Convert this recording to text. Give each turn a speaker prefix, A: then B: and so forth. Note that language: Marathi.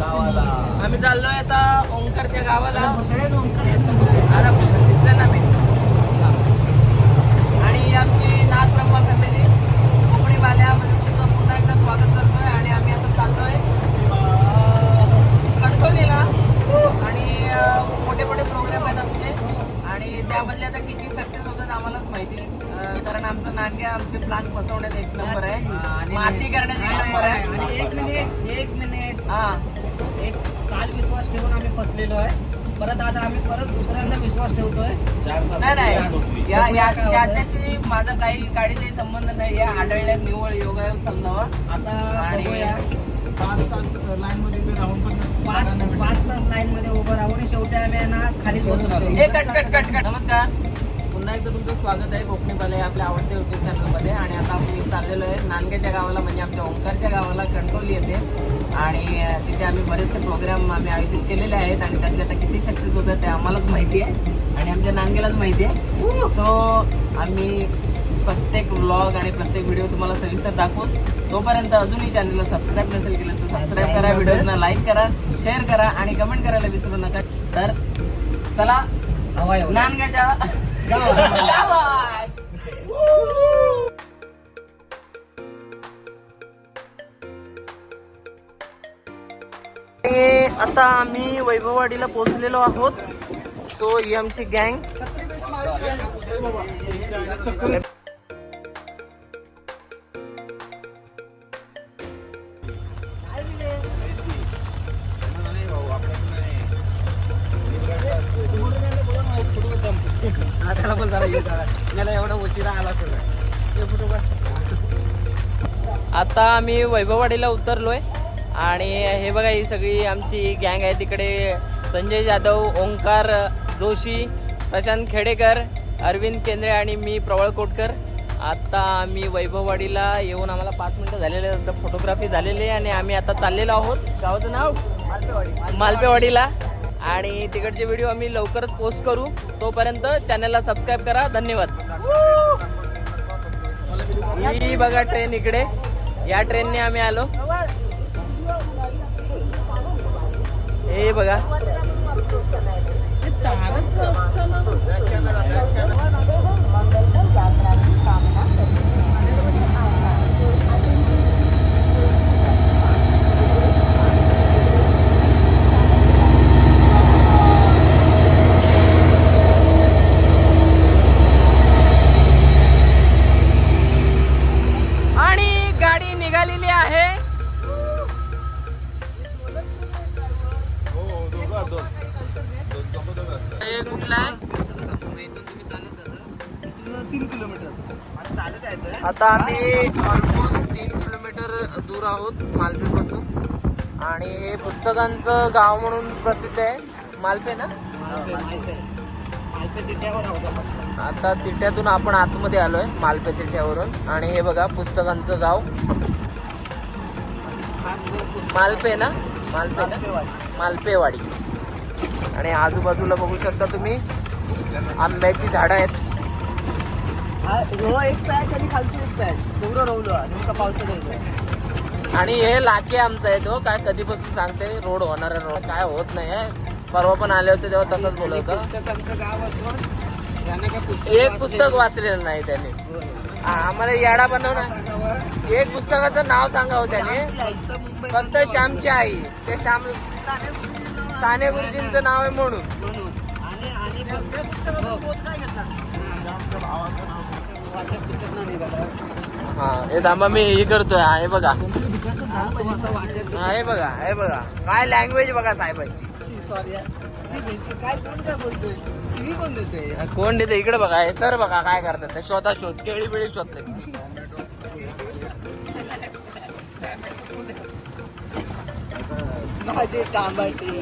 A: गावाला.
B: आम्ही चाललोय आता ओंकारच्या गावाला. दिसलं ना मी. आणि आमची नाथ ब्रह्मा फॅमिली कोकणी बाल्यामध्ये तुमचं पुन्हा एकदा स्वागत करतोय आणि आम्ही आता चाललोय कणकवलीला. आणि मोठे मोठे प्रोग्राम आहेत आमचे. आणि त्यामधले आता किती सक्सेस होतात आम्हालाच माहिती अं, कारण आमचं नानग्या आमचे प्लॅन फसवण्यात एक नंबर आहे. माती करण्यात एक नंबर आहे.
C: एक मिनिट एक मिनिट.
B: हा.
C: एक काल विश्वास ठेवून आम्ही फसलेलो आहे. परत आता आम्ही परत दुसऱ्यांदा विश्वास ठेवतोय.
B: नाही नाही. या या-. याच्याशी माझा काही काडीचाही संबंध नाही. या आढळल्यात निव्वळ योगायोग समजावा
C: आता
B: आणि-
C: बघूया.
A: पाच तास लाईन मध्ये उभे राहून पण
C: पाच
A: जागा नाही
C: पाच तास लाईन मध्ये उभं राहून आणि शेवटी आम्ही आहे ना खालीच बसून आलो
B: हे कट कट कट कट. नमस्कार. पुन्हा एकदा तुमचं स्वागत आहे कोकणीपाले आपल्या आवडत्या युट्यूब चॅनलमध्ये आणि आता आम्ही चाललेलो आहे नांदग्याच्या गावाला म्हणजे आमच्या ओंकारच्या गावाला कणकवली येते आणि तिथे आम्ही बरेचसे प्रोग्राम आम्ही आयोजित केलेले आहेत आणि त्यातले आता किती सक्सेस होतात ते आम्हालाच माहिती आहे. आणि आमच्या नांदग्यालाच माहिती आहे. सो आम्ही प्रत्येक व्लॉग आणि प्रत्येक व्हिडिओ तुम्हाला सविस्तर दाखवूच तोपर्यंत अजूनही चॅनलला सबस्क्राईब नसेल केलं तर सबस्क्राईब करा व्हिडिओजना लाईक करा शेअर करा आणि कमेंट करायला विसरू नका. तर चला
C: हवा एवढा.
B: आणि आता आम्ही वैभववाडीला पोहोचलेलो आहोत सो ही आमची गँग
C: त्याला पण जरा. याला एवढा उशिरा आला सगळं.
B: आता आम्ही वैभववाडीला उतरलोय आणि हे बघा ही सगळी आमची गँग आहे. तिकडे संजय जाधव ओंकार जोशी प्रशांत खेडेकर अरविंद केंद्रे आणि मी प्रवळ कोटकर. आता आम्ही वैभववाडीला येऊन आम्हाला पाच मिनिटं झालेले फोटोग्राफी झालेली आहे आणि आम्ही आता चाललेलो आहोत. गावाचं नाव? मालपेवाडीला. आणि तिकडचे व्हिडिओ आम्ही लवकरच पोस्ट करू. तोपर्यंत चॅनलला सबस्क्राईब करा. धन्यवाद. ही बघा ट्रेन इकडे. या ट्रेनने आम्ही आलो. हे बघा. कुठला
C: तीन किलोमीटर. आता
B: आम्ही ऑलमोस्ट तीन किलोमीटर दूर आहोत मालपेपासून. आणि हे पुस्तकांचं गाव म्हणून प्रसिद्ध आहे. मालपे ना? आता तिट्यातून आपण आतमध्ये आलोय मालपे तिट्यावरून. आणि हे बघा पुस्तकांचं गाव. मालपे ना? मालपे मालपेवाडी. आणि आजूबाजूला बघू शकता तुम्ही आंब्याची झाडं आहेत.
C: हा, हो एक पॅच आणि खालची एक पॅच तेवढं रवलो नेमका पावसाळ्यात यायचं.
B: आणि हे लाके आमचं आहे तो काय कधीपासून सांगते रोड होणार आहे रोड. काय होत नाही आहे. परवा पण आले होते तेव्हा तसंच बोलत होतं. एक पुस्तक वाचलेलं नाही त्याने. आम्हाला याडा बनव ना. एक पुस्तकाचं नाव सांगावं त्याने. फक्त श्यामची आई. ते श्याम साने गुरुजींचं नाव आहे म्हणून. हा हे थांबा मी हे करतोय. आहे हे बघा.
C: आहे
B: हे बघा हे बघा. काय लँग्वेज बघा साहेबांची. कोण देते? इकडे बघा. हे सर बघा काय करतात ते. शोधा शोध. केळी बिळी शोधते
C: माझे तांबाटे